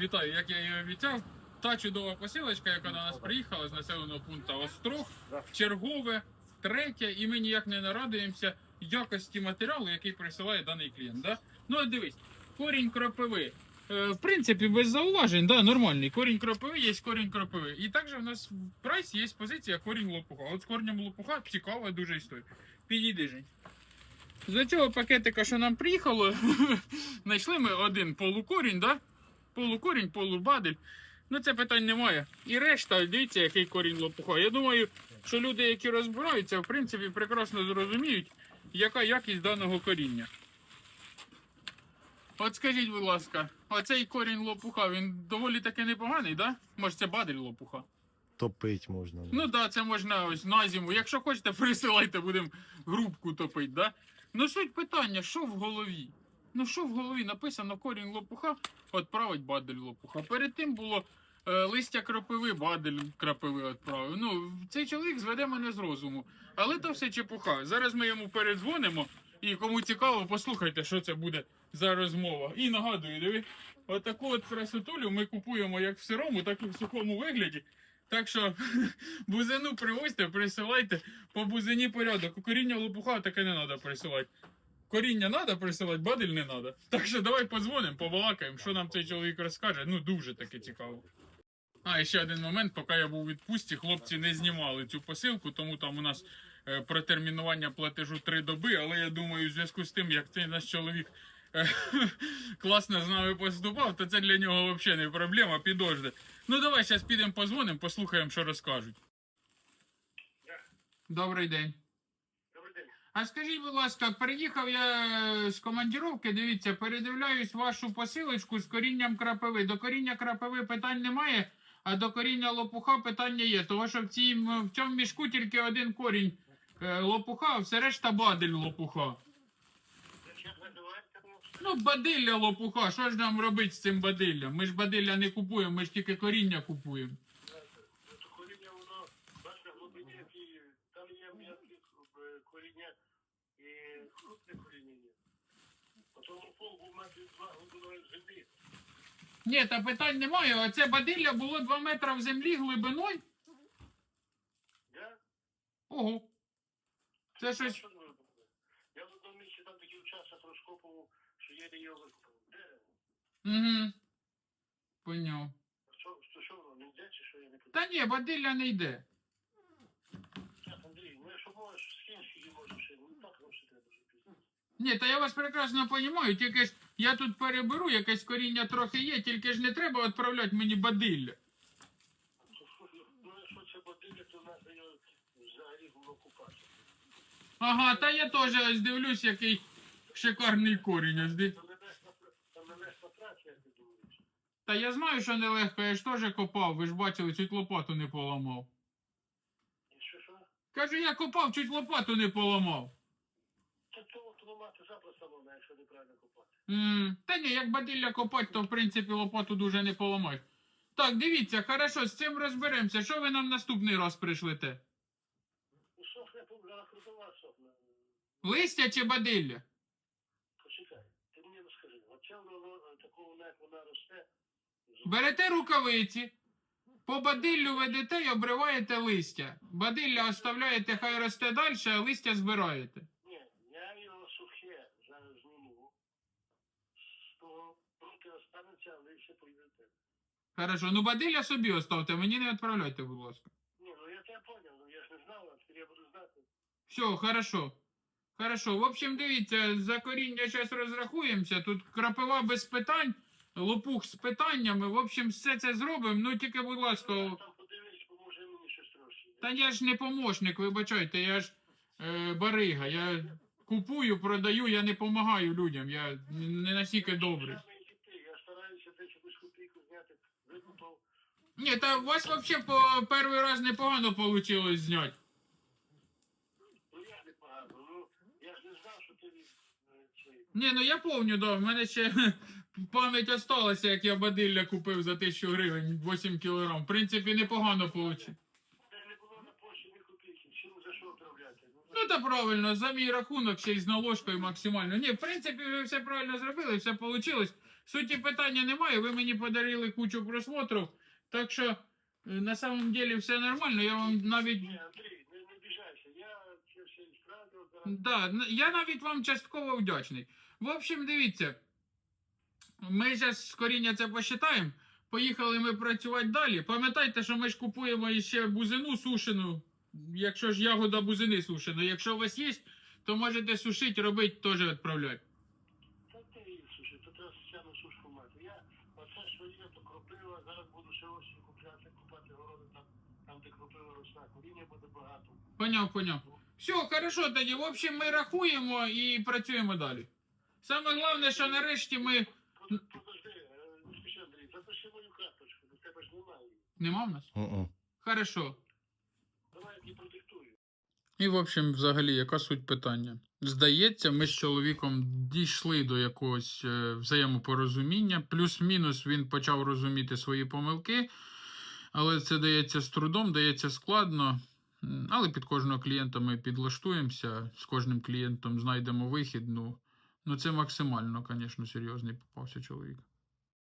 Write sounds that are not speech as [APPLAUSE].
Вітаю, як я і обіцяв. Та чудова посилочка, яка до нас приїхала з населеного пункту Острог, чергове, третє, і ми ніяк не нарадуємося якості матеріалу, який присилає даний клієнт. Да? Ну, от дивись, корінь кропиви. Е, В принципі, без зауважень, да, нормальний. Корінь кропиви є корінь кропиви. І також в нас в прайсі є позиція корінь лопуха. От з корнем лопуха цікава дуже історія. Підійди, Жень. З цього пакетика, що нам приїхало, [LAUGHS] знайшли ми один полукорінь, да? Полукорінь, полубадель. Ну це питань немає. І решта, дивіться, який корінь лопуха. Я думаю, що люди, які розбираються, в принципі, прекрасно зрозуміють, яка якість даного коріння. От скажіть, будь ласка, оцей корінь лопуха, він доволі таки непоганий, да? Може це бадель лопуха? Топить можна. Ну так, да, це можна ось на зиму. Якщо хочете, [LAUGHS] присилайте, будемо грубку топити, да? Ну суть питання, що в голові? Ну що в голові написано корінь лопуха, відправить бадель лопуха. Перед тим було е, листя крапиви, бадель крапиви відправив. Ну, цей чоловік зведе мене з розуму. Але то все чепуха. Зараз ми йому передзвонимо. І кому цікаво, послухайте, що це буде за розмова. І нагадую, диви, отаку от красотулю ми купуємо як в сирому, так і в сухому вигляді. Так що [LAUGHS] бузину привозьте, присилайте по бузині порядок. Коріння лопуха таке не треба присилати. Коріння треба присилати, бадель не треба. Так що давай подзвонимо, побалакаємо, що нам цей чоловік розкаже. Ну дуже таки цікаво. А, і ще один момент, поки я був у відпустці, хлопці не знімали цю посилку, тому там у нас е, протермінування платежу три доби, але я думаю, в зв'язку з тим, як цей наш чоловік е, [LAUGHS] класно з нами поступав, то це для нього взагалі не проблема, підожде. Ну давай зараз підемо позвонимо, послухаємо, що розкажуть. Добрий день. А скажіть, будь ласка, приїхав я е, з командіровки, дивіться, передивляюсь вашу посилочку з корінням крапиви. До коріння крапиви питань немає, а до коріння лопуха питання є. Тому що в, цій, в цьому мішку тільки один корінь е, лопуха, а все решта бадель лопуха. Ну, бадилля лопуха, що ж нам робити з цим бадиллям? Ми ж бадилля не купуємо, ми ж тільки коріння купуємо. Глибині, які там є м'які е, коріння і крупне коріння є. А пол був метрів два глибиною землі. Ні, та питань немає. Оце бадилля було 2 метри в землі глибиною. Я? Ого. Це щось. Я в одному місці там такий участок розкопував, що я його викопав. Де? Угу. Поняв. Що, що, що воно, не йде, чи що я не Та ні, бадилля не йде. Ну можеш, так, треба вже пізно. Ні, та я вас прекрасно розумію, тільки ж я тут переберу, якесь коріння трохи є, тільки ж не треба відправляти мені бадилля. Ну, якщо це бодилля, то треба його взагалі було купати. Ага, та я теж ось дивлюсь, який шикарний корінь. Ось ди- Там небесна, там небесна праця, як ти думаєш. Та я знаю, що нелегко, я ж теж копав, ви ж бачили, чуть лопату не поламав. Кажу, я копав, чуть лопату не поламав. Та того ламати запросто можна, якщо неправильно купати. М, Та ні, як бадилля копати, то в принципі лопату дуже не поламаєш. Так, дивіться, хорошо, з цим розберемося. Що ви нам наступний раз пришлете? Ну, сохне, зараз крутова сохне. Листя чи бадилля? Почекай, ти мені розкажи. Оце воно е, такого, як вона росте. з- Берете рукавиці, по бадиллю ведете і обриваєте листя. Бадилля оставляєте, хай росте далі, а листя збираєте. Ні, я його сухе зараз зніму. З того руки останеться, але ще поїдете. Хорошо, ну бадилля собі оставте, мені не відправляйте, будь ласка. Ні, ну я тебе поняв, ну я ж не знав, а тепер я буду знати. Все, хорошо. Хорошо. В общем, дивіться, за коріння зараз розрахуємося. Тут крапива без питань, лопух з питаннями. В общем, все це зробимо. Ну тільки, будь ласка, подивись, поможе мені щось трошки. та я ж не помощник, вибачайте, я ж е, барига. Я купую, продаю, я не допомагаю людям. Я не настільки добрий. Я стараюся десь якусь копійку зняти, викупав. Ні, та у вас взагалі по перший раз непогано вийшло зняти. Ну як не погано, ну я ж не знав, що ти від е, цей. Ні, ну я помню, да, в мене ще пам'ять осталася, як я бадилля купив за 1000 гривень 8 кілограм. В принципі, непогано вийшло. Ну та правильно, за мій рахунок ще й з наложкою максимально. Ні, в принципі, ви все правильно зробили, все вийшло. суті питання немає. Ви мені подарили кучу просмотрів. Так що, е, на самом деле, все нормально. Я вам навіть. Ні, Андрій, не, не біжайся. Я це все ісправив. Да, я навіть вам частково вдячний. В общем, дивіться. Ми зараз з коріння це посчитаємо. Поїхали ми працювати далі. Пам'ятайте, що ми ж купуємо іще бузину сушену. Якщо ж ягода бузини сушена. Якщо у вас є, то можете сушити, робити, теж відправляти. Та ти їх слушай, то треба спеціальну сушку мати. Я оце що є, то кропива, зараз буду ще ось купляти, купати городи там, там де кропива росла. Коріння буде багато. Поняв, поняв. Все, хорошо тоді. В общем, ми рахуємо і працюємо далі. Саме головне, що нарешті ми. Под- Подожди, е, спіши, Андрій, запиши мою карточку, до тебе ж немає. Нема в нас? Хорошо. Давай я тобі продиктую. І, в общем, взагалі, яка суть питання? Здається, ми з чоловіком дійшли до якогось е, взаємопорозуміння. Плюс-мінус він почав розуміти свої помилки, але це дається з трудом, дається складно. М, Але під кожного клієнта ми підлаштуємося, з кожним клієнтом знайдемо вихід. Ну, ну це максимально, звісно, серйозний попався чоловік.